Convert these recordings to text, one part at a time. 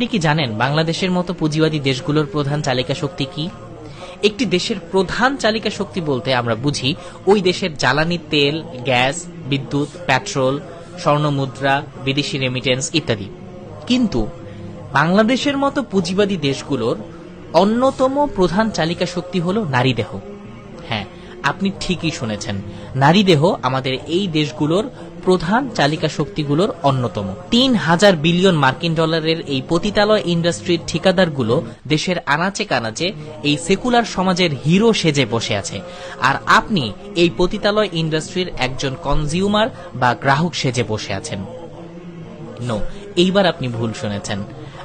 আপনি কি জানেন বাংলাদেশের মতো পুঁজিবাদী দেশগুলোর প্রধান চালিকা শক্তি কি? একটি দেশের প্রধান চালিকা শক্তি বলতে আমরা বুঝি ওই দেশের জ্বালানি, তেল, গ্যাস, বিদ্যুৎ, পেট্রোল স্বর্ণমুদ্রা বিদেশি রেমিটেন্স ইত্যাদি। কিন্তু বাংলাদেশের মতো পুঁজিবাদী দেশগুলোর অন্যতম প্রধান চালিকা শক্তি হল নারী দেহ হ্যাঁ আপনি ঠিকই শুনেছেন। নারী দেহ আমাদের এই দেশগুলোর প্রধান চালিকা শক্তিগুলোর অন্যতম। তিন হাজার বিলিয়ন মার্কিন ডলারের এই পতিতালয় ইন্ডাস্ট্রির ঠিকাদারগুলো দেশের আনাচে কানাচে এই সেকুলার সমাজের হিরো সেজে বসে আছে। আর আপনি এই পতিতালয় ইন্ডাস্ট্রির একজন কনজিউমার বা গ্রাহক সেজে বসে আছেন। নো, এইবার আপনি ভুল শুনেছেন।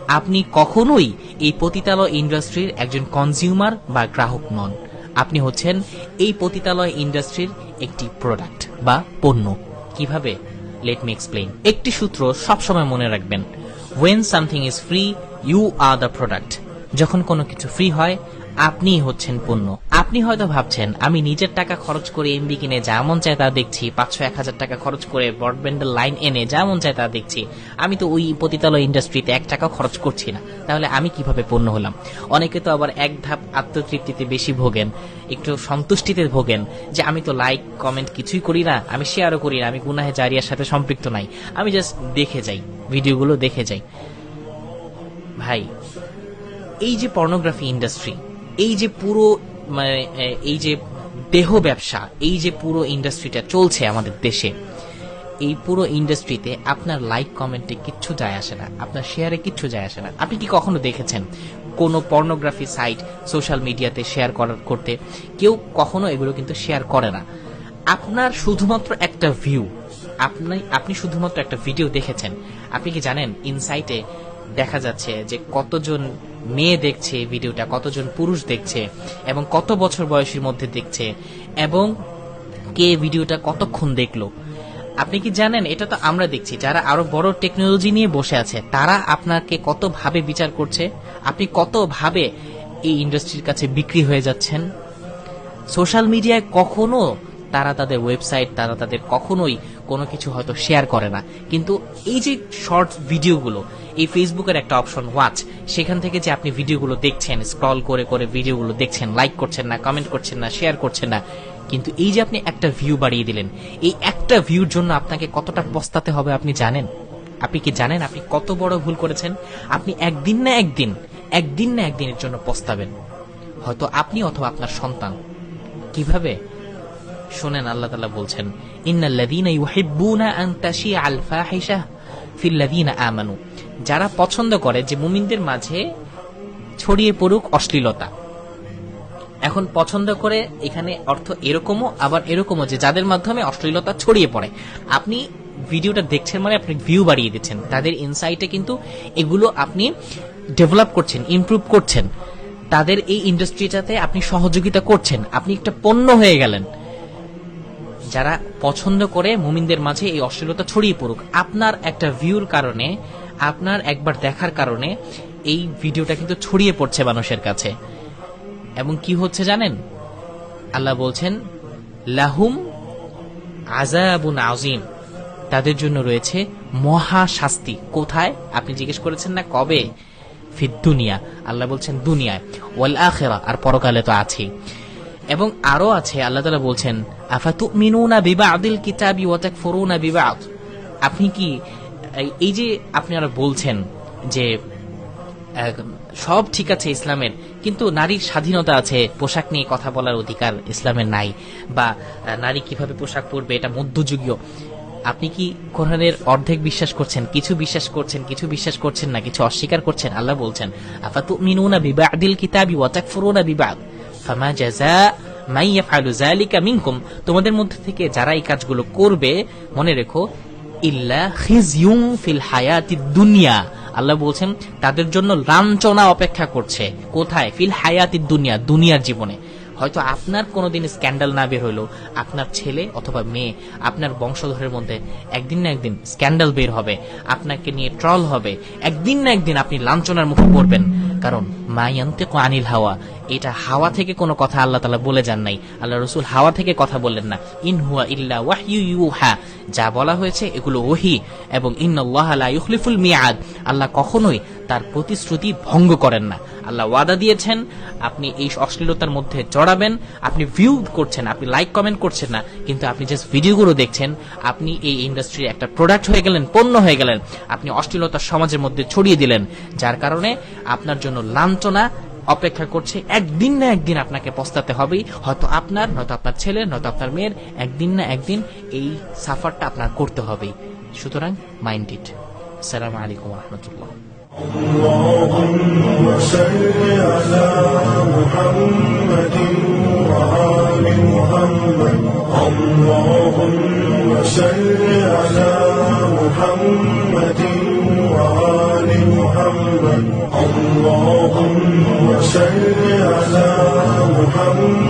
আপনি কখনোই এই পতিতালয় ইন্ডাস্ট্রির একজন কনজিউমার বা গ্রাহক নন। আপনি হচ্ছেন এই পতিতালয় ইন্ডাস্ট্রির একটি প্রোডাক্ট বা পণ্য। কীভাবে? লেট মি এক্সপ্লেইন একটি সূত্র সবসময় মনে রাখবেন। When something is free you are the product যখন কোনো কিছু ফ্রি হয় আপনিই হচ্ছেন পণ্য। আপনি হয়তো ভাবছেন, আমি নিজের টাকা খরচ করে এমবি কিনে যা মন চায় তা দেখছি, পাঁচশো, এক হাজার টাকা খরচ করে ব্রডব্যান্ডের লাইন এনে যা মন চায় তা দেখছি। আমি তো ওই পতিতালয় ইন্ডাস্ট্রিতে এক টাকা খরচ করছি না। তাহলে আমি কীভাবে পণ্য হলাম? অনেকে তো আবার এক ধাপ আত্মতৃপ্তিতে বেশি ভোগেন, একটু সন্তুষ্টিতে ভোগেন যে আমি তো লাইক, কমেন্ট কিছুই করি না, আমি শেয়ারও করি না, আমি গুনাহে জারিয়ার সাথে সম্পৃক্ত নাই। আমি জাস্ট দেখে যাই, ভিডিওগুলো দেখে যাই। ভাই, এই যে পর্নোগ্রাফি ইন্ডাস্ট্রি এই যে পুরো মানে এই যে দেহ ব্যবসা, এই যে পুরো ইন্ডাস্ট্রিটা চলছে আমাদের দেশে, এই পুরো ইন্ডাস্ট্রিতে আপনার লাইক কমেন্টে কিচ্ছু যায় আসে না, আপনার শেয়ারে কিচ্ছু যায় আসে না। আপনি কি কখনো দেখেছেন কোনো পর্নোগ্রাফি সাইট সোশ্যাল মিডিয়াতে শেয়ার করার, করতে? কেউ কখনো এগুলো কিন্তু শেয়ার করে না। আপনার শুধুমাত্র একটা ভিউ আপনি আপনি শুধুমাত্র একটা ভিডিও দেখেছেন। আপনি কি জানেন ইনসাইটে দেখা যাচ্ছে যে কতজন মেয়ে দেখছে ভিডিওটা, কতজন পুরুষ দেখছে এবং কত বছর বয়সের মধ্যে দেখছে এবং কে ভিডিওটা কতক্ষণ দেখল। আপনি কি জানেন, এটা তো আমরা দেখছি, যারা আরও বড় টেকনোলজি নিয়ে বসে আছে, তারা আপনাকে কত ভাবে বিচার করছে? আপনি কত ভাবে এই ইন্ডাস্ট্রির কাছে বিক্রি হয়ে যাচ্ছেন? সোশ্যাল মিডিয়ায় কখনো তারা তাদের ওয়েবসাইট তারা তাদের কখনোই কোনো কিছু হয়তো শেয়ার করে না। কিন্তু এই যে শর্ট ভিডিওগুলো এই ফেসবুকের একটা অপশন ওয়াচ সেখান থেকে যে আপনি ভিডিওগুলো দেখছেন স্ক্রল করে করে ভিডিওগুলো দেখছেন লাইক করছেন না কমেন্ট করছেন না শেয়ার করছেন না, কিন্তু এই যে আপনি একটা ভিউ বাড়িয়ে দিলেন, এই একটা ভিউর জন্য আপনাকে কতটা পস্তাতে হবে আপনি জানেন? আপনি কি জানেন আপনি কত বড় ভুল করেছেন? আপনি একদিন না একদিন একদিন না একদিনের জন্য পস্তাবেন। হয়তো আপনি অথবা আপনার সন্তান। কীভাবে? শোনেন, আল্লাহ তালা বলছেন আমানু। যারা পছন্দ করে যে মুমিনদের মাঝে ছড়িয়ে পড়ুক অশ্লীলতা। এখন পছন্দ করে এখানে অর্থ এরকমও, আবার এরকমও যে যাদের মাধ্যমে অশ্লীলতা ছড়িয়ে পড়ে। আপনি ভিডিওটা দেখছেন মানে আপনি ভিউ বাড়িয়ে দিচ্ছেন। তাদের ইনসাইটে কিন্তু এগুলো আপনি ডেভেলপ করছেন ইমপ্রুভ করছেন। তাদের এই ইন্ডাস্ট্রিটাতে আপনি সহযোগিতা করছেন। আপনি একটা পণ্য হয়ে গেলেন। যারা পছন্দ করে মুমিনদের মাঝে এই অশ্লীলতা ছড়িয়ে পড়ুক, আপনার একটা ভিউর কারণে, আপনার একবার দেখার কারণে এই ভিডিওটা কিন্তু ছড়িয়ে পড়ছে মানুষের কাছে। এবং কি হচ্ছে জানেন? আল্লাহ বলছেন, লাহুম আজাবুন আজিম তাদের জন্য রয়েছে মহা শাস্তি। কোথায়? আপনি জিজ্ঞেস করেছেন না, কবে? ফিদ দুনিয়া আল্লাহ বলছেন, দুনিয়ায়। ওয়াল আখেরা আর পরকালে তো আছেই। এবং আরও আছে, আল্লাহ তালা বলছেন আফাতু মিনুনা বিবা আদিল কিতাবি ওয়াতাক ফরুনা বিবা আপনি কি, এই- যে আপনারা বলছেন যে সব ঠিক আছে ইসলামের, কিন্তু নারীর স্বাধীনতা আছে, পোশাক নিয়ে কথা বলার অধিকার ইসলামের নাই, বা নারী কীভাবে পোশাক পরবে, এটা মধ্যযুগীয়। আপনি কি কোরআনের অর্ধেক বিশ্বাস করছেন? কিছু বিশ্বাস করছেন, কিছু বিশ্বাস করছেন না, কিছু অস্বীকার করছেন? আল্লাহ বলছেন আফাতু মিনুনা বিবাদিল কিতাবি ওয়া তাকফুরুনা বিবাদ? ফামা জাযা মাই ইয়াফআলু যালিকা মিনকুম। তোমাদের মধ্যে থেকে যারা এই কাজগুলো করবে, মনে রেখো, ইল্লা খিজিউম ফিল হায়াতিদ দুনিয়া। আল্লাহ বলছেন, তাদের জন্য লাঞ্ছনা অপেক্ষা করছে। কোথায়? ফিল হায়াতিদ দুনিয়া, দুনিয়ার জীবনে। হয়তো আপনার কোনোদিন স্ক্যান্ডাল না বের হইল, আপনার ছেলে অথবা মেয়ে, আপনার বংশধরের মধ্যে একদিন না একদিন স্ক্যান্ডাল বের হবে, আপনাকে নিয়ে ট্রল হবে, একদিন না একদিন আপনি লাঞ্ছনার মুখে পড়বেন। কারণ মাই মায়ান্তে আনিল হাওয়া এটা হাওয়া থেকে কোনো কথা আল্লাহ তালা বলে যান নাই। আল্লাহ রসুল হাওয়া থেকে কথা বললেন না। ইন হুয়া ইল্লা ওয়াহইউ ইউহা। যা বলা হয়েছে এগুলো ওহি এবং লা ইউখলিফুল মিয়াদ। আল্লাহ কখনোই তার প্রতিশ্রুতি ভঙ্গ করেন না। আল্লাহ ওয়াদা দিয়েছেন, আপনি এই অশ্লীলতার মধ্যে জড়াবেন, আপনি ভিউ করছেন, আপনি লাইক কমেন্ট করছেন না, কিন্তু আপনি জাস্ট ভিডিওগুলো দেখছেন, আপনি এই ইন্ডাস্ট্রির একটা প্রোডাক্ট হয়ে গেলেন, পণ্য হয়ে গেলেন, আপনি অশ্লীলতা সমাজের মধ্যে ছড়িয়ে দিলেন, যার কারণে আপনার জন্য লাঞ্ছনা অপেক্ষা করছে একদিন না একদিন আপনাকে পস্তাতে হবেই হয়তো আপনার নয়তো আপনার ছেলের নয়তো আপনার মেয়ের একদিন না একদিন এই সাফারটা আপনার করতে হবেই সুতরাং মাইন্ড ইট আসসালামু আলাইকুম রহমতুল্লাহ اللهم صل على محمد وآل محمد اللهم صل على محمد وآل محمد اللهم صل على محمد